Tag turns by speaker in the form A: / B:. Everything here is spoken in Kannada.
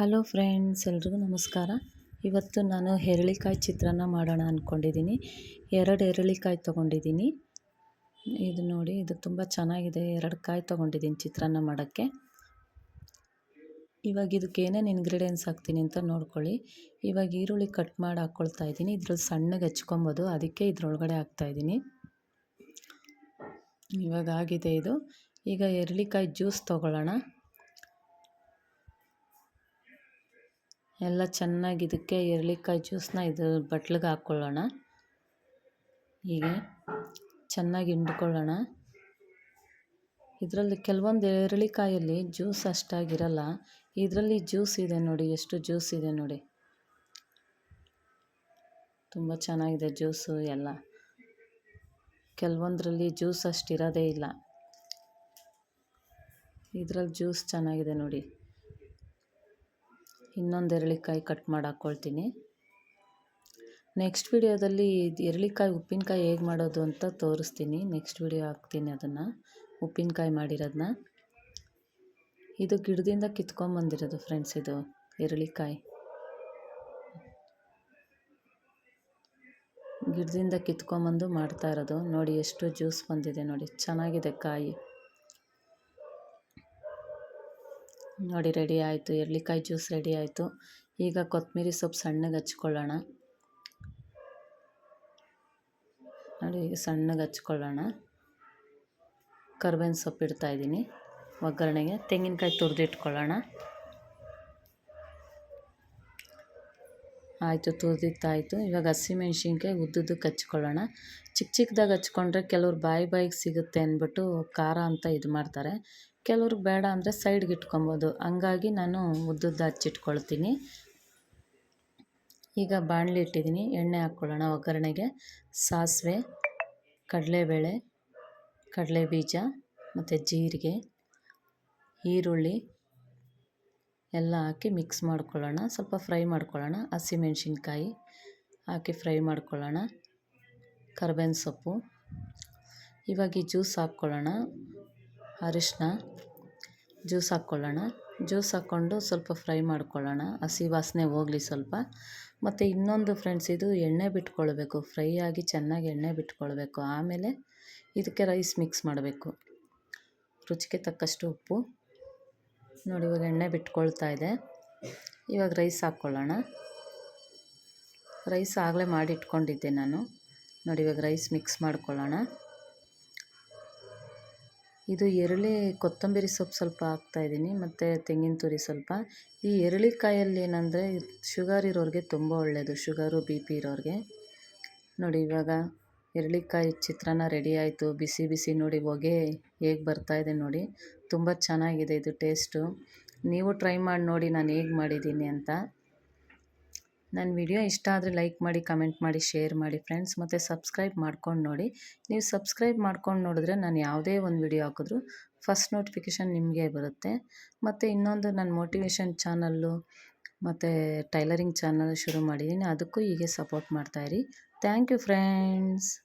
A: ಹಲೋ ಫ್ರೆಂಡ್ಸ್, ಎಲ್ರಿಗೂ ನಮಸ್ಕಾರ. ಇವತ್ತು ನಾನು ಹೆರಳಿಕಾಯಿ ಚಿತ್ರಾನ್ನ ಮಾಡೋಣ ಅಂದ್ಕೊಂಡಿದ್ದೀನಿ ಎರಡು ಎರಳಿಕಾಯಿ ತೊಗೊಂಡಿದ್ದೀನಿ. ಇದು ನೋಡಿ, ಇದು ತುಂಬ ಚೆನ್ನಾಗಿದೆ. ಎರಡು ಕಾಯಿ ತೊಗೊಂಡಿದ್ದೀನಿ ಚಿತ್ರಾನ್ನ ಮಾಡೋಕ್ಕೆ. ಇವಾಗ ಇದಕ್ಕೆ ಏನೇನು ಇಂಗ್ರೀಡಿಯೆಂಟ್ಸ್ ಹಾಕ್ತೀನಿ ಅಂತ ನೋಡ್ಕೊಳ್ಳಿ. ಇವಾಗ ಈರುಳ್ಳಿ ಕಟ್ ಮಾಡಿ ಹಾಕ್ಕೊಳ್ತಾ ಇದ್ದೀನಿ. ಇದ್ರಲ್ಲಿ ಸಣ್ಣಗೆ ಹಚ್ಕೊಬೋದು. ಅದಕ್ಕೆ ಇದ್ರೊಳಗಡೆ ಹಾಕ್ತಾಯಿದ್ದೀನಿ ಇವಾಗ ಆಗಿದೆ ಇದು. ಈಗ ಎರಳಿಕಾಯಿ ಜ್ಯೂಸ್ ತೊಗೊಳ್ಳೋಣ. ಎಲ್ಲ ಚೆನ್ನಾಗಿ ಇದಕ್ಕೆ ಎರಳಿಕಾಯಿ ಜ್ಯೂಸನ್ನ ಇದು ಬಟ್ಲಿಗೆ ಹಾಕ್ಕೊಳ್ಳೋಣ. ಹೀಗೆ ಚೆನ್ನಾಗಿ ಹಿಂಡ್ಕೊಳ್ಳೋಣ. ಇದರಲ್ಲಿ ಕೆಲವೊಂದು ಎರಳಿಕಾಯಲ್ಲಿ ಜ್ಯೂಸ್ ಅಷ್ಟಾಗಿರಲ್ಲ, ಇದರಲ್ಲಿ ಜ್ಯೂಸ್ ಇದೆ ನೋಡಿ, ಎಷ್ಟು ಜ್ಯೂಸ್ ಇದೆ ನೋಡಿ. ತುಂಬ ಚೆನ್ನಾಗಿದೆ ಜ್ಯೂಸು ಎಲ್ಲ. ಕೆಲವೊಂದರಲ್ಲಿ ಜ್ಯೂಸ್ ಅಷ್ಟಿರೋದೇ ಇಲ್ಲ. ಇದರಲ್ಲಿ ಜ್ಯೂಸ್ ಚೆನ್ನಾಗಿದೆ ನೋಡಿ. ಇನ್ನೊಂದು ಎರಳಿಕಾಯಿ ಕಟ್ ಮಾಡಿ ಹಾಕ್ಕೊಳ್ತೀನಿ. ನೆಕ್ಸ್ಟ್ ವಿಡಿಯೋದಲ್ಲಿ ಎರಳಿಕಾಯಿ ಉಪ್ಪಿನಕಾಯಿ ಹೇಗೆ ಮಾಡೋದು ಅಂತ ತೋರಿಸ್ತೀನಿ. ನೆಕ್ಸ್ಟ್ ವಿಡಿಯೋ ಹಾಕ್ತೀನಿ ಅದನ್ನು, ಉಪ್ಪಿನಕಾಯಿ ಮಾಡಿರೋದನ್ನ ಇದು ಗಿಡದಿಂದ ಕಿತ್ಕೊಂಬಂದಿರೋದು ಫ್ರೆಂಡ್ಸ್ ಇದು, ಎರಳಿಕಾಯಿ. ಗಿಡದಿಂದ ಕಿತ್ಕೊಂಬಂದು ಮಾಡ್ತಾ ಇರೋದು. ನೋಡಿ, ಎಷ್ಟು ಜ್ಯೂಸ್ ಬಂದಿದೆ ನೋಡಿ. ಚೆನ್ನಾಗಿದೆ ಕಾಯಿ. ನೋಡಿ, ರೆಡಿ ಆಯಿತು. ಎರಳಿಕಾಯಿ ಜ್ಯೂಸ್ ರೆಡಿ ಆಯಿತು. ಈಗ ಕೊತ್ತಂಬರಿ ಸೊಪ್ಪು ಸಣ್ಣಗೆ ಹಚ್ಕೊಳ್ಳೋಣ. ನೋಡಿ, ಈಗ ಸಣ್ಣಗೆ ಹಚ್ಕೊಳ್ಳೋಣ. ಕರ್ಬೇವಿನ ಸೊಪ್ಪು ಇಡ್ತಾಯಿದ್ದೀನಿ ಒಗ್ಗರಣೆಗೆ ತೆಂಗಿನಕಾಯಿ ತುರಿದಿಟ್ಕೊಳ್ಳೋಣ. ಆಯಿತು ತುರಿದಿತ್ತಾಯಿತು ಇವಾಗ ಹಸಿಮೆಣ್ಸಿನ್ಕಾಯಿ ಉದ್ದುದ್ದಕ್ಕೆ ಹಚ್ಕೊಳ್ಳೋಣ ಚಿಕ್ಕ ಚಿಕ್ಕದಾಗಿ ಹಚ್ಕೊಂಡ್ರೆ ಕೆಲವ್ರು ಬಾಯಿ ಬಾಯಿಗೆ ಸಿಗುತ್ತೆ ಅಂದ್ಬಿಟ್ಟು ಖಾರ ಅಂತ ಇದು ಮಾಡ್ತಾರೆ. ಕೆಲವ್ರಿಗೆ ಬೇಡ ಅಂದರೆ ಸೈಡ್ಗೆ ಇಟ್ಕೊಬೋದು. ಹಂಗಾಗಿ ನಾನು ಉದ್ದುದ್ದು ಹಚ್ಚಿಟ್ಕೊಳ್ತೀನಿ. ಈಗ ಬಾಣಲಿ ಇಟ್ಟಿದ್ದೀನಿ. ಎಣ್ಣೆ ಹಾಕ್ಕೊಳ್ಳೋಣ ಒಗ್ಗರಣೆಗೆ. ಸಾಸಿವೆ, ಕಡಲೆಬೇಳೆ ಕಡಲೆ ಬೀಜ ಮತ್ತು ಜೀರಿಗೆ, ಈರುಳ್ಳಿ ಎಲ್ಲ ಹಾಕಿ ಮಿಕ್ಸ್ ಮಾಡ್ಕೊಳ್ಳೋಣ. ಸ್ವಲ್ಪ ಫ್ರೈ ಮಾಡ್ಕೊಳ್ಳೋಣ. ಹಸಿಮೆಣ್ಸಿನ್ಕಾಯಿ ಹಾಕಿ ಫ್ರೈ ಮಾಡ್ಕೊಳ್ಳೋಣ. ಕರ್ಬೇವಿನ ಸೊಪ್ಪು. ಇವಾಗ ಈ ಜ್ಯೂಸ್ ಹಾಕ್ಕೊಳ್ಳೋಣ. ಅರಿಶಿನ ಜ್ಯೂಸ್ ಹಾಕ್ಕೊಳ್ಳೋಣ. ಜ್ಯೂಸ್ ಹಾಕ್ಕೊಂಡು ಸ್ವಲ್ಪ ಫ್ರೈ ಮಾಡ್ಕೊಳ್ಳೋಣ. ಹಸಿ ವಾಸನೆ ಹೋಗಲಿ ಸ್ವಲ್ಪ. ಮತ್ತು ಇನ್ನೊಂದು ಫ್ರೆಂಡ್ಸ್ ಇದು ಎಣ್ಣೆ ಬಿಟ್ಕೊಳ್ಬೇಕು. ಫ್ರೈ ಆಗಿ ಚೆನ್ನಾಗಿ ಎಣ್ಣೆ ಬಿಟ್ಕೊಳ್ಬೇಕು. ಆಮೇಲೆ ಇದಕ್ಕೆ ರೈಸ್ ಮಿಕ್ಸ್ ಮಾಡಬೇಕು. ರುಚಿಗೆ ತಕ್ಕಷ್ಟು ಉಪ್ಪು. ನೋಡಿ, ಇವಾಗ ಎಣ್ಣೆ ಬಿಟ್ಕೊಳ್ತಾ ಇದೆ. ಇವಾಗ ರೈಸ್ ಹಾಕ್ಕೊಳ್ಳೋಣ. ರೈಸ್ ಆಗಲೇ ಮಾಡಿ ಇಟ್ಕೊಂಡಿದ್ದೆ ನಾನು. ನೋಡಿ, ಇವಾಗ ರೈಸ್ ಮಿಕ್ಸ್ ಮಾಡ್ಕೊಳ್ಳೋಣ. ಇದು ಎರಳಿ ಕೊತ್ತಂಬರಿ ಸೊಪ್ಪು ಸ್ವಲ್ಪ ಹಾಕ್ತಾಯಿದ್ದೀನಿ ಮತ್ತು ತೆಂಗಿನ ತುರಿ ಸ್ವಲ್ಪ. ಈ ಎರಳಿಕಾಯಲ್ಲಿ ಏನಂದರೆ ಶುಗರ್ ಇರೋರಿಗೆ ತುಂಬ ಒಳ್ಳೆಯದು ಶುಗರು, ಬಿ ಪಿ ಇರೋರಿಗೆ. ನೋಡಿ, ಇವಾಗ ಎರಳಿಕಾಯಿ ಚಿತ್ರಾನ್ನ ರೆಡಿ ಆಯಿತು. ಬಿಸಿ ಬಿಸಿ ನೋಡಿ ಹೊಗೆ ಹೇಗೆ ಇದೆ ನೋಡಿ. ತುಂಬ ಚೆನ್ನಾಗಿದೆ ಇದು ಟೇಸ್ಟು ನೀವು ಟ್ರೈ ಮಾಡಿ ನೋಡಿ ನಾನು ಹೇಗೆ ಮಾಡಿದ್ದೀನಿ ಅಂತ. ನನ್ನ ವಿಡಿಯೋ ಇಷ್ಟ ಆದರೆ ಲೈಕ್ ಮಾಡಿ ಕಮೆಂಟ್ ಮಾಡಿ ಶೇರ್ ಮಾಡಿ ಫ್ರೆಂಡ್ಸ್ ಮತ್ತು ಸಬ್ಸ್ಕ್ರೈಬ್ ಮಾಡ್ಕೊಂಡು ನೋಡಿ. ನೀವು ಸಬ್ಸ್ಕ್ರೈಬ್ ಮಾಡ್ಕೊಂಡು ನೋಡಿದ್ರೆ ನಾನು ಯಾವುದೇ ಒಂದು ವಿಡಿಯೋ ಹಾಕಿದ್ರು ಫಸ್ಟ್ ನೋಟಿಫಿಕೇಷನ್ ನಿಮಗೆ ಬರುತ್ತೆ. ಮತ್ತು ಇನ್ನೊಂದು ನನ್ನ ಮೋಟಿವೇಶನ್ ಚಾನಲ್ಲು ಮತ್ತು ಟೈಲರಿಂಗ್ ಚಾನಲ್ ಶುರು ಮಾಡಿದ್ದೀನಿ ಅದಕ್ಕೂ ಹೀಗೆ ಸಪೋರ್ಟ್ ಮಾಡ್ತಾಯಿರಿ Thank you, friends.